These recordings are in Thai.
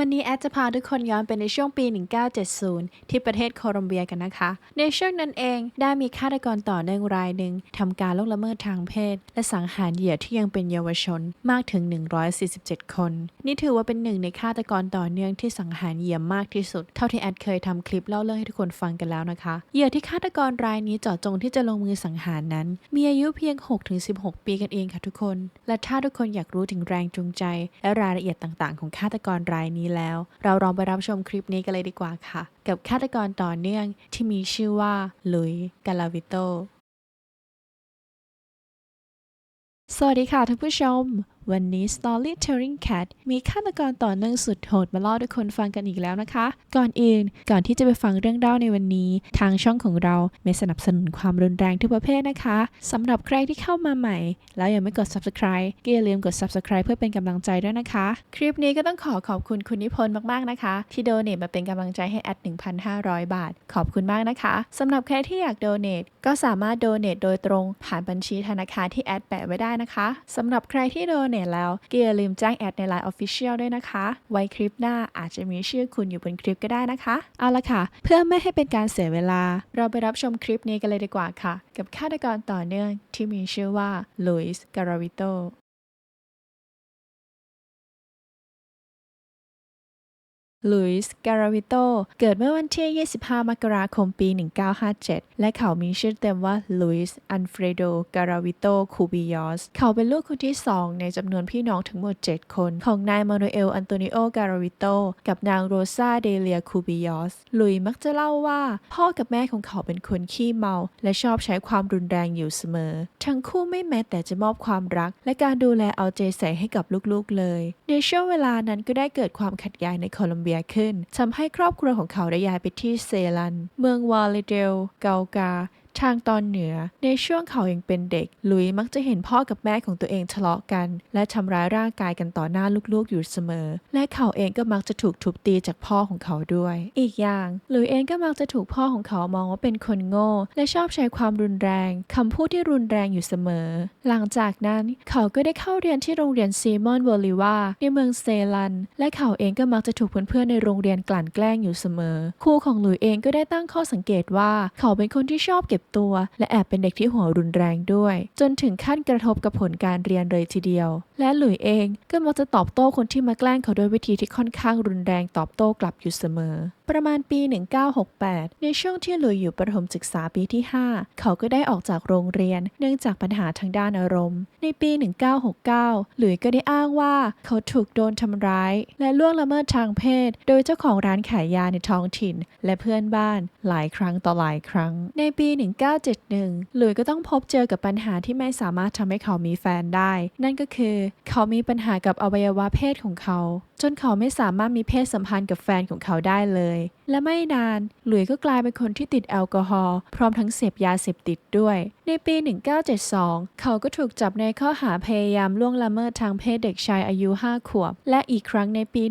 วันนี้แอดจะพาทุกคนย้อนไปในช่วงปี 1970 ที่ประเทศโคลอมเบียกันนะคะ ในช่วงนั้นเองได้มีฆาตกรต่อเนื่องรายหนึ่งทำการล่วงละเมิดทางเพศ และสังหารเหยื่อที่ยังเป็นเยาวชนมากถึง 147 คน นี่ถือว่าเป็นหนึ่งในฆาตกรต่อเนื่องที่สังหารเหยื่อมากที่สุด เท่าที่แอดเคยทำคลิปเล่าเรื่องให้ทุกคนฟังกันแล้วนะคะ เหยื่อที่ฆาตกรรายนี้เจาะจงที่จะลงมือสังหารนั้น มีอายุเพียง 6-16 ปีกันเองค่ะทุกคน และถ้าทุกคนอยากรู้ถึงแรงจูงใจ และรายละเอียดต่างๆ ของฆาตกรรายนี้แล้ว เราลองไปรับชมคลิปนี้กันเลยดีกว่าค่ะ กับฆาตกรต่อเนื่องที่มีชื่อว่าลุยกาลาวิโตสวัสดีค่ะท่านผู้ชม วันนี้ Storytelling Cat มีฆาตกรต่อเนื่องสุดโหดมาเล่าให้ทุกคนฟังกันอีกแล้วนะคะ ก่อนอื่นก่อนที่จะไปฟังเรื่องเล่าในวันนี้ ทางช่องของเราไม่สนับสนุนความรุนแรงทุกประเภทนะคะสำหรับใครที่เข้ามาใหม่ แล้วยังไม่กด Subscribe ก็อย่าลืมกด Subscribe เพื่อเป็นกำลังใจด้วยนะคะ คลิปนี้ก็ต้องขอขอบคุณคุณนิพนธ์มากๆนะคะ ที่โดเน a มาเป็นกำลังใจให้แอด1,500 บาท ขอบคุณมากนะคะสำหรับใครที่อยากโดเน a ก็สามารถโดเน a โดยตรงผ่านบัญชีธนาคารที่แอดแปะไว้ได้นะคะสำหรับใครที่โดเน a แล้ว ก็อย่าลืมแจ้งแอดใน Line Official ด้วยนะคะ ไว้คลิปหน้าอาจจะมีชื่อคุณอยู่บนคลิปก็ได้นะคะ เอาละค่ะ เพื่อไม่ให้เป็นการเสียเวลา เราไปรับชมคลิปนี้กันเลยดีกว่าค่ะ กับฆาตกรต่อเนื่องที่มีชื่อว่าลุยส์การาวิโต ลุยส์การาวิโตเกิดเมื่อวันที่ 25 มกราคม ปี 1957 และเขามีชื่อเต็มว่าลุยส์อันเฟรโดการาวิโตคูบิยอส เขาเป็นลูกคนที่ 2 ในจำนวนพี่น้องทั้งหมด 7 คน ของนายมานูเอล อันโตนิโอการาวิโตกับนางโรซาเดเลียคูบิยอส ลุยมักจะเล่าว่า พ่อกับแม่ของเขาเป็นคนขี้เมา และชอบใช้ความรุนแรงอยู่เสมอ ทั้งคู่ไม่แม้แต่จะมอบความรัก และการดูแลเอาใจใส่ให้กับลูกๆเลย ในช่วงเวลานั้นก็ได้เกิดความขัดแย้งในโคลอมเบียขึ้นทำให้ครอบครัวของเขาได้ย้ายไปที่เซลัน เมืองวาเลเดล เกากา ทางตอนเหนือ ในช่วงเขายังเป็นเด็ก ลุยมักจะเห็นพ่อกับแม่ของตัวเองทะเลาะกัน และทำร้ายร่างกายกันต่อหน้าลูกๆอยู่เสมอ และเขาเองก็มักจะถูกทุบตีจากพ่อของเขาด้วย อีกอย่าง ลุยเองก็มักจะถูกพ่อของเขามองว่าเป็นคนโง่ และชอบใช้ความรุนแรงคำพูดที่รุนแรงอยู่เสมอ หลังจากนั้นเขาก็ได้เข้าเรียนที่โรงเรียนซีมอนโบลิวาในเมืองเซรัน และเขาเองก็มักจะถูกเพื่อนๆในโรงเรียนกลั่นแกล้งอยู่เสมอ ครูของลุยเองก็ได้ตั้งข้อสังเกตว่า เขาเป็นคนที่ชอบเก็บตัว และแอบเป็นเด็กที่หัวรุนแรงด้วย จนถึงขั้นกระทบกับผลการเรียนเลยทีเดียว และหลุยเองก็มักจะตอบโต้คนที่มาแกล้งเขาด้วยวิธีที่ค่อนข้างรุนแรงตอบโต้กลับอยู่เสมอ ประมาณปี 1968 ในช่วงที่หลุยอยู่ประถมศึกษาปีที่ 5 เขาก็ได้ออกจากโรงเรียน เนื่องจากปัญหาทางด้านอารมณ์ ในปี 1969 หลุยก็ได้อ้างว่าเขาถูกโดนทำร้าย และล่วงละเมิดทางเพศ โดยเจ้าของร้านขายยาในท้องถิ่น และเพื่อนบ้านหลายครั้งต่อหลายครั้ง ในปี1971 หลุยก็ต้องพบเจอกับปัญหาที่ไม่สามารถทำให้เขามีแฟนได้ นั่นก็คือ เขามีปัญหากับอวัยวะเพศของเขา จนเขาไม่สามารถมีเพศสัมพันธ์กับแฟนของเขาได้เลย และไม่นาน หลุยก็กลายเป็นคนที่ติดแอลกอฮอล์พร้อมทั้งเสพยาเสพติดด้วย ในปี 1972 เขาก็ถูกจับในข้อหาพยายามล่วงละเมิดทางเพศเด็กชายอายุ 5 ขวบ และอีกครั้งในปี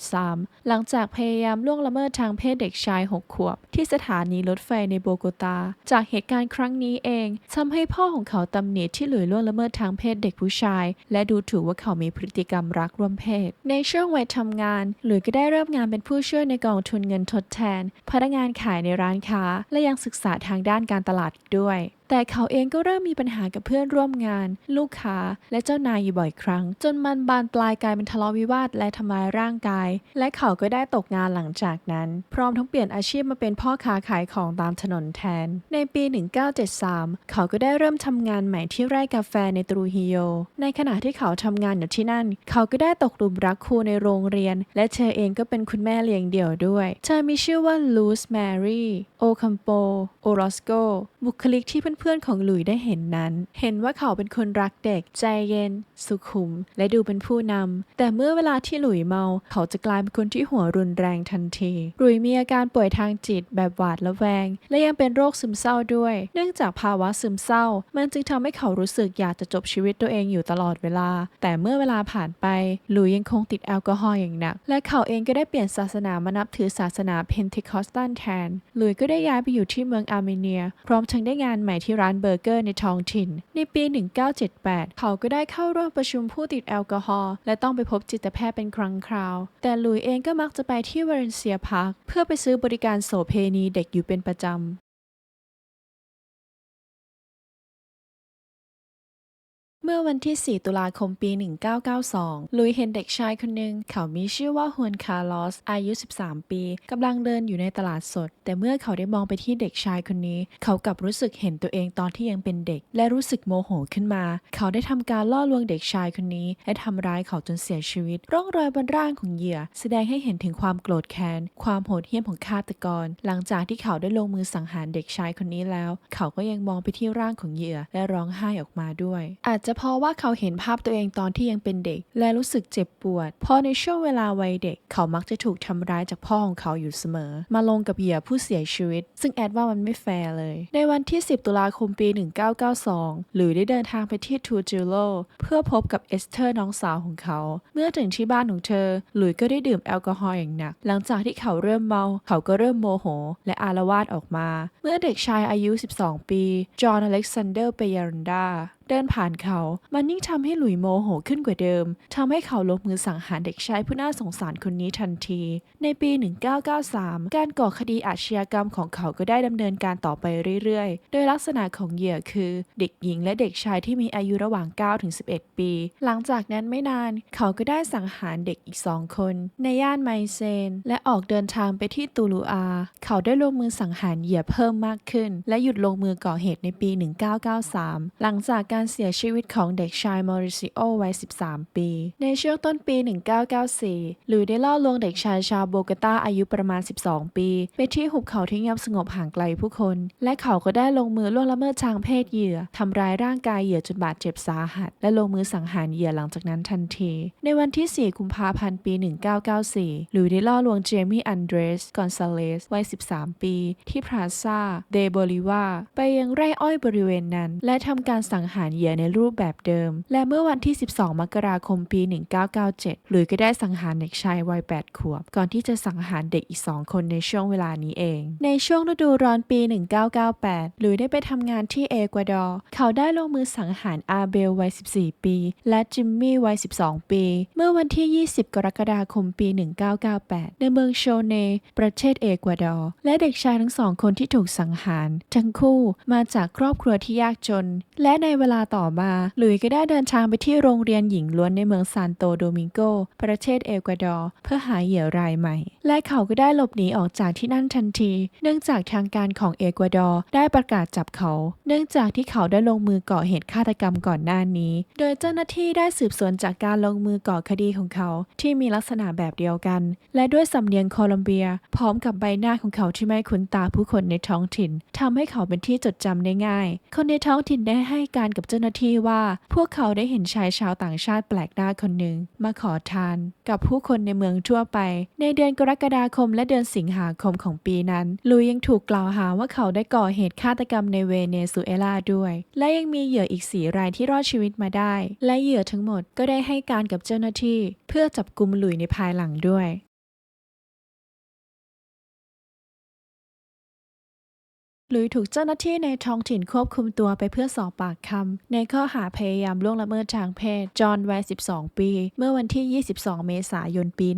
1973 หลังจากพยายามล่วงละเมิดทางเพศเด็กชาย 6 ขวบ ที่สถานีรถไฟในโบโกตา จากเหตุการณ์ครั้งนี้เองทำให้พ่อของเขาตำหนิที่หลุยล่วงละเมิดทางเพศเด็กผู้ชาย และดูถูกว่าเขามีพฤติกรรมรักร่วมเพศ ในช่วงวัยทำงาน หลุยก็ได้เริ่มงานเป็นผู้ช่วยในกองทุนเงินทดแทน พนักงานขายในร้านค้า และยังศึกษาทางด้านการตลาดด้วย แต่เขาเองก็เริ่มมีปัญหากับเพื่อนร่วมงาน ลูกค้า และเจ้านายอยู่บ่อยครั้ง จนมันบานปลายกลายเป็นทะเลาะวิวาทและทำร้ายร่างกาย และเขาก็ได้ตกงานหลังจากนั้น พร้อมทั้งเปลี่ยนอาชีพมาเป็นพ่อค้าขายของตามถนนแทน ในปี 1973 เขาก็ได้เริ่มทำงานใหม่ที่ไร่กาแฟในตรูฮิโย ในขณะที่เขาทำงานอยู่ที่นั่น เขาก็ได้ตกหลุมรักครูในโรงเรียน และเธอเองก็เป็นคุณแม่เลี้ยงเดี่ยวด้วย เธอมีชื่อว่าลูสแมรี่ โอคัมโป รอสโก บุคลิกที่เพื่อนๆของหลุยได้เห็นนั้น เห็นว่าเขาเป็นคนรักเด็ก ใจเย็น สุขุม และดูเป็นผู้นำ แต่เมื่อเวลาที่หลุยเมา เขาจะกลายเป็นคนที่หัวรุนแรงทันที หลุยมีอาการป่วยทางจิตแบบหวาดระแวง และยังเป็นโรคซึมเศร้าด้วย เนื่องจากภาวะซึมเศร้า มันจึงทำให้เขารู้สึกอยากจะจบชีวิตตัวเองอยู่ตลอดเวลา แต่เมื่อเวลาผ่านไป หลุยยังคงติดแอลกอฮอล์อย่างหนัก และเขาเองก็ได้เปลี่ยนศาสนามานับถือศาสนาเพนเทคอสตัลแทน หลุยก็ได้ย้ายไปอยู่ที่เมืองอาร์เมเนีย พร้อมทั้งได้งานใหม่ที่ร้านเบอร์เกอร์ในท้องถิ่น ในปี 1978 เขาก็ได้เข้าร่วมประชุมผู้ติดแอลกอฮอล์และต้องไปพบจิตแพทย์เป็นครั้งคราว แต่หลุยเองก็มักจะไปที่วาเลนเซียพาร์คเพื่อไปซื้อบริการโสเพณีเด็กอยู่เป็นประจำ เมื่อวันที่ 4 ตุลาคมปี 1992 ลุยเห็นเด็กชายคนหนึ่งเขามีชื่อว่าฮวนคาร์ลอส อายุ 13 ปีกำลังเดินอยู่ในตลาดสด แต่เมื่อเขาได้มองไปที่เด็กชายคนนี้ เขากลับรู้สึกเห็นตัวเองตอนที่ยังเป็นเด็ก และรู้สึกโมโหขึ้นมา เขาได้ทำการล่อลวงเด็กชายคนนี้และทำร้ายเขาจนเสียชีวิต ร่องรอยบนร่างของเหยื่อ แสดงให้เห็นถึงความโกรธแค้น ความโหดเหี้ยมของฆาตกร หลังจากที่เขาได้ลงมือสังหารเด็กชายคนนี้แล้ว เขาก็ยังมองไปที่ร่างของเหยื่อและร้องไห้ออกมาด้วย อาจจะพราะว่าเขาเห็นภาพตัวเองตอนที่ยังเป็นเด็ก และรู้สึกเจ็บปวด เพราะในช่วงเวลาวัยเด็ก เขามักจะถูกทำร้ายจากพ่อของเขาอยู่เสมอ มาลงกับเหยื่อผู้เสียชีวิต ซึ่งแอดว่ามันไม่แฟร์เลย ในวันที่ 10 ตุลาคมปี 1992 หรือได้เดินทางไปที่ทูจิโลเพื่อพบกับเอสเธอร์น้องสาวของเขา เมื่อถึงที่บ้านของเธอ หลุยก็ได้ดื่มแอลกอฮอล์อย่างหนัก หลังจากที่เขาเริ่มเมา เขาก็เริ่มโมโห และอารวาสออกมา เมื่อเด็กชายอายุ 12 ปี จอห์นอเล็กซานเดอร์เปยารันดา เดินผ่านเขา มันยิ่งทำให้หลุยโมโหขึ้นกว่าเดิมทำให้เขาลงมือสังหารเด็กชายผู้น่าสงสารคนนี้ทันที ในปี 1993 การก่อคดีอาชญากรรมของเขาก็ได้ดำเนินการต่อไปเรื่อยๆ โดยลักษณะของเหยื่อคือ เด็กหญิงและเด็กชายที่มีอายุระหว่าง9ถึง11 ปี หลังจากนั้นไม่นาน เขาก็ได้สังหารเด็กอีกสองคน ในย่านไมเซน และออกเดินทางไปที่ตูลูอา เขาได้ลงมือสังหารเหยื่อเพิ่มมากขึ้น และหยุดลงมือก่อเหตุในปี 1993 หลังจากการการเสียชีวิตของเด็กชายมอริซิโอวัย 13 ปี ในช่วงต้นปี 1994 หลุยได้ล่อลวงเด็กชายชาวโบกตาอายุประมาณ 12 ปี ไปที่หุบเขาที่เงียบสงบห่างไกลผู้คน และเขาก็ได้ลงมือล่วงละเมิดทางเพศเหยื่อทำร้ายร่างกายเหยื่อจนบาดเจ็บสาหัส และลงมือสังหารเหยื่อหลังจากนั้นทันที ในวันที่ 4 กุมภาพันธ์ปี 1994 หลุยได้ล่อลวงเจมี่อันเดรสกอนซาเลสวัย 13 ปี ที่พลาซ่าเดโบลิวาไปยังไร่อ้อยบริเวณนั้น และทำการสังหารเหยื่อในรูปแบบเดิม และเมื่อวันที่ 12 มกราคมปี 1997 หลุยก็ได้สังหารเด็กชายวัย 8 ขวบ ก่อนที่จะสังหารเด็กอีก 2 คนในช่วงเวลานี้เอง ในช่วงฤดูร้อนปี 1998 หลุยได้ไปทำงานที่เอกวาดอร์ เขาได้ลงมือสังหารอาเบลวัย 14 ปี และจิมมี่วัย 12 ปี เมื่อวันที่ 20 กรกฎาคมปี 1998 ในเมืองโชเน ประเทศเอกวาดอร์ และเด็กชายทั้งสองคนที่ถูกสังหาร ทั้งคู่มาจากครอบครัวที่ยากจน และในเวลาต่อมา หลุยก็ได้เดินทางไปที่โรงเรียนหญิงล้วนในเมืองซานโตโดมิงโก ประเทศเอกวาดอร์ เพื่อหาเหยื่อรายใหม่ และเขาก็ได้หลบหนีออกจากที่นั่นทันที เนื่องจากทางการของเอกวาดอร์ได้ประกาศจับเขา เนื่องจากที่เขาได้ลงมือก่อเหตุฆาตกรรมก่อนหน้านี้ โดยเจ้าหน้าที่ได้สืบสวนจากการลงมือก่อคดีของเขา ที่มีลักษณะแบบเดียวกัน และด้วยสำเนียงโคลอมเบีย พร้อมกับใบหน้าของเขาที่ไม่คุ้นตาผู้คนในท้องถิ่นทำให้เขาเป็นที่จดจำได้ง่าย คนในท้องถิ่นได้ให้การกับเจ้าหน้าที่ว่าพวกเขาได้เห็นชายชาวต่างชาติแปลกหน้าคนหนึ่งมาขอทาน กับผู้คนในเมืองทั่วไป ในเดือนกรกฎาคมและเดือนสิงหาคมของปีนั้น ลุยยังถูกกล่าวหาว่าเขาได้ก่อเหตุฆาตกรรมในเวเนซุเอลาด้วย และยังมีเหยื่ออีกสีรายที่รอดชีวิตมาได้ และเหยื่อทั้งหมดก็ได้ให้การกับเจ้าหน้าที่ เพื่อจับกุมลุยในภายหลังด้วย หลุยถูกเจ้าหน้าที่ในท้องถิ่นควบคุมตัวไปเพื่อสอบปากคำในข้อหาพยายามล่วงละเมิดทางเพศ จอห์นวัย 12 ปี เมื่อวันที่ 22 เมษายน ปี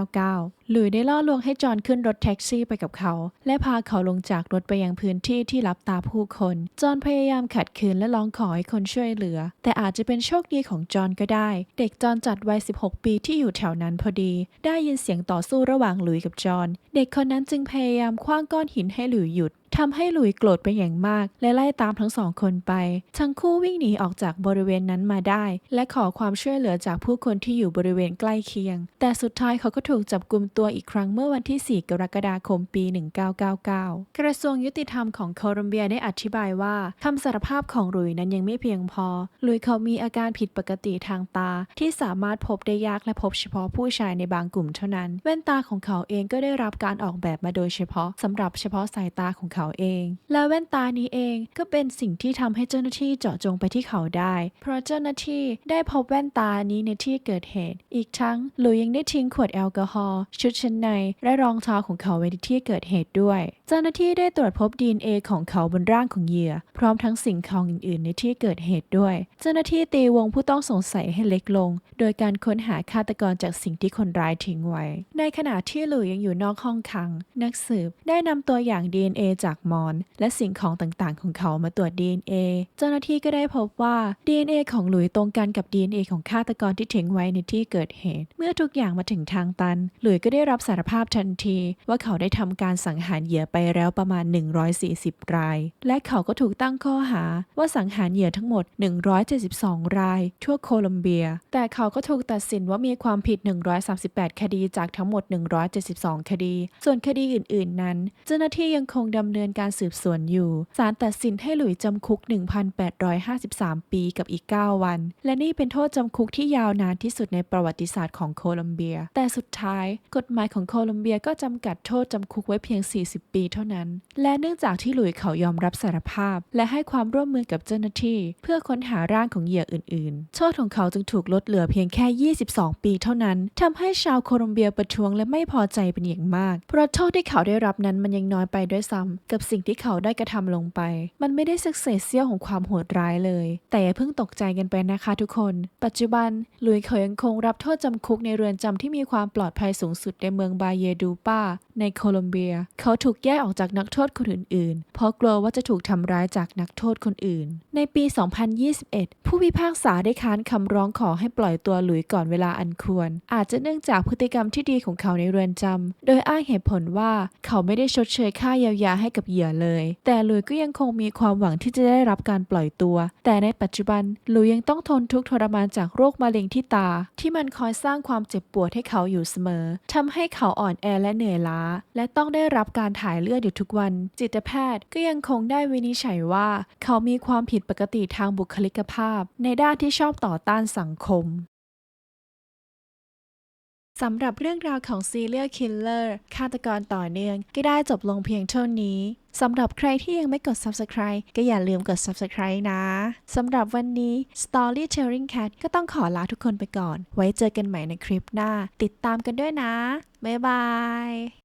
1999 หลุยได้ล่อลวงให้จอห์นขึ้นรถแท็กซี่ไปกับเขา และพาเขาลงจากรถไปยังพื้นที่ที่รับตาผู้คน จอห์นพยายามขัดขืนและร้องขอให้คนช่วยเหลือ แต่อาจจะเป็นโชคดีของจอห์นก็ได้ เด็กจอห์นจัดวัย 16 ปีที่อยู่แถวนั้นพอดี ได้ยินเสียงต่อสู้ระหว่างหลุยกับจอห์น เด็กคนนั้นจึงพยายามคว้างก้อนหินให้หลุยหยุด ทำให้หลุยโกรธเป็นอย่างมาก และไล่ตามทั้งสองคนไป ทั้งคู่วิ่งหนีออกจากบริเวณนั้นมาได้ และขอความช่วยเหลือจากผู้คนที่อยู่บริเวณใกล้เคียง แต่สุดท้ายเขาก็ถูกจับกลุมตัวอีกครั้งเมื่อวันที่ 4 กรกฎาคมปี 1999 กระทรวงยุติธรรมของโคลอมเบียได้อธิบายว่าคำสารภาพของหลุยนั้นยังไม่เพียงพอ หลุยเขามีอาการผิดปกติทางตา ที่สามารถพบได้ยากและพบเฉพาะผู้ชายในบางกลุ่มเท่านั้น แว่นตาของเขาเองก็ได้รับการออกแบบมาโดยเฉพาะสำหรับเฉพาะสายตาของเขาเขาเอง และแว่นตานี้เองก็เป็นสิ่งที่ทำให้เจ้าหน้าที่เจาะจงไปที่เขาได้ เพราะเจ้าหน้าที่ได้พบแว่นตานี้ในที่เกิดเหตุ อีกทั้งหลุยยังได้ทิ้งขวดแอลกอฮอล์ชุดชั้นในและรองเท้าของเขาไว้ในที่เกิดเหตุด้วย เจ้าหน้าที่ได้ตรวจพบ DNA ของเขาบนร่างของเหยื่อ พร้อมทั้งสิ่งของอื่น ๆ ในที่เกิดเหตุด้วย เจ้าหน้าที่ตีวงผู้ต้องสงสัยให้เล็กลง โดยการค้นหาฆาตกรจากสิ่งที่คนร้ายทิ้งไว้ ในขณะที่หลุยยังอยู่นอกห้องขัง นักสืบได้นำตัวอย่าง DNA จากมอน และสิ่งของต่างๆ ของเขามาตรวจ DNA เจ้าหน้าที่ก็ได้พบว่า DNA ของหลุยตรงกันกับ DNA ของฆาตกรที่ทิ้งไว้ในที่เกิดเหตุ เมื่อทุกอย่างมาถึงทางตัน หลุยก็ได้รับสารภาพทันที ว่าเขาได้ทำการสังหารเหยื่อไปแล้วประมาณ 140 ราย และเขาก็ถูกตั้งข้อหาว่าสังหารเหยื่อทั้งหมด 172 ราย ทั่วโคลอมเบีย แต่เขาก็ถูกตัดสินว่ามีความผิด 138 คดีจากทั้งหมด 172 คดี ส่วนคดีอื่น ๆ นั้น เจ้าหน้าที่ยังคงดำเนินการสืบสวนอยู่ ศาลตัดสินให้หลุยจำคุก 1,853 ปีกับอีก 9 วัน และนี่เป็นโทษจำคุกที่ยาวนานที่สุดในประวัติศาสตร์ของโคลอมเบีย แต่สุดท้าย กฎหมายของโคลอมเบียก็จำกัดโทษจำคุกไว้เพียง 40 ปีเท่านั้น และเนื่องจากที่หลุยเขายอมรับสารภาพ และให้ความร่วมมือกับเจ้าหน้าที่ เพื่อค้นหาร่างของเหยื่ออื่น ๆ โทษของเขาจึงถูกลดเหลือเพียงแค่ 22 ปีเท่านั้นทำให้ชาวโคลอมเบียประท้วงและไม่พอใจเป็นอย่างมาก เพราะโทษที่เขาได้รับนั้นมันยังน้อยไปด้วยซ้ำกับสิ่งที่เขาได้กระทำลงไป มันไม่ได้สักเศษเสี้ยวของความโหดร้ายเลย แต่อย่าเพิ่งตกใจกันไปนะคะทุกคน ปัจจุบันลุยเขายังคงรับโทษจำคุกในเรือนจำที่มีความปลอดภัยสูงสุดในเมืองบาเยดูปาในโคลอมเบีย เขาถูกแยกออกจากนักโทษคนอื่นๆ เพราะกลัวว่าจะถูกทำร้ายจากนักโทษคนอื่น ในปี 2021 ผู้พิพากษาได้ค้านคำร้องขอให้ปล่อยตัวหลุยก่อนเวลาอันควร อาจจะเนื่องจากพฤติกรรมที่ดีของเขาในเรือนจำโดยอ้างเหตุผลว่าเขาไม่ได้ชดเชยค่าเยียวยาให้กับเหยื่อเลย แต่ลุยก็ยังคงมีความหวังที่จะได้รับการปล่อยตัว แต่ในปัจจุบันลุยยังต้องทนทุกข์ทรมานจากโรคมะเร็งที่ตา ที่มันคอยสร้างความเจ็บปวดให้เขาอยู่เสมอทำให้เขาอ่อนแอและเหนื่อยล้า และต้องได้รับการถ่ายเลือดอยู่ทุกวัน จิตแพทย์ก็ยังคงได้วินิจฉัยว่า เขามีความผิดปกติทางบุคลิกภาพ ในด้านที่ชอบต่อต้านสังคม สำหรับเรื่องราวของ Serial Killer ฆาตกรต่อเนื่อง ก็ได้จบลงเพียงเท่านี้สำหรับใครที่ยังไม่กด Subscribe ก็อย่าลืมกด Subscribe นะ สำหรับวันนี้ Storytelling Cat ก็ต้องขอลาทุกคนไปก่อน ไว้เจอกันใหม่ในคลิปหน้า ติดตามกันด้วยนะ บ๊ายบาย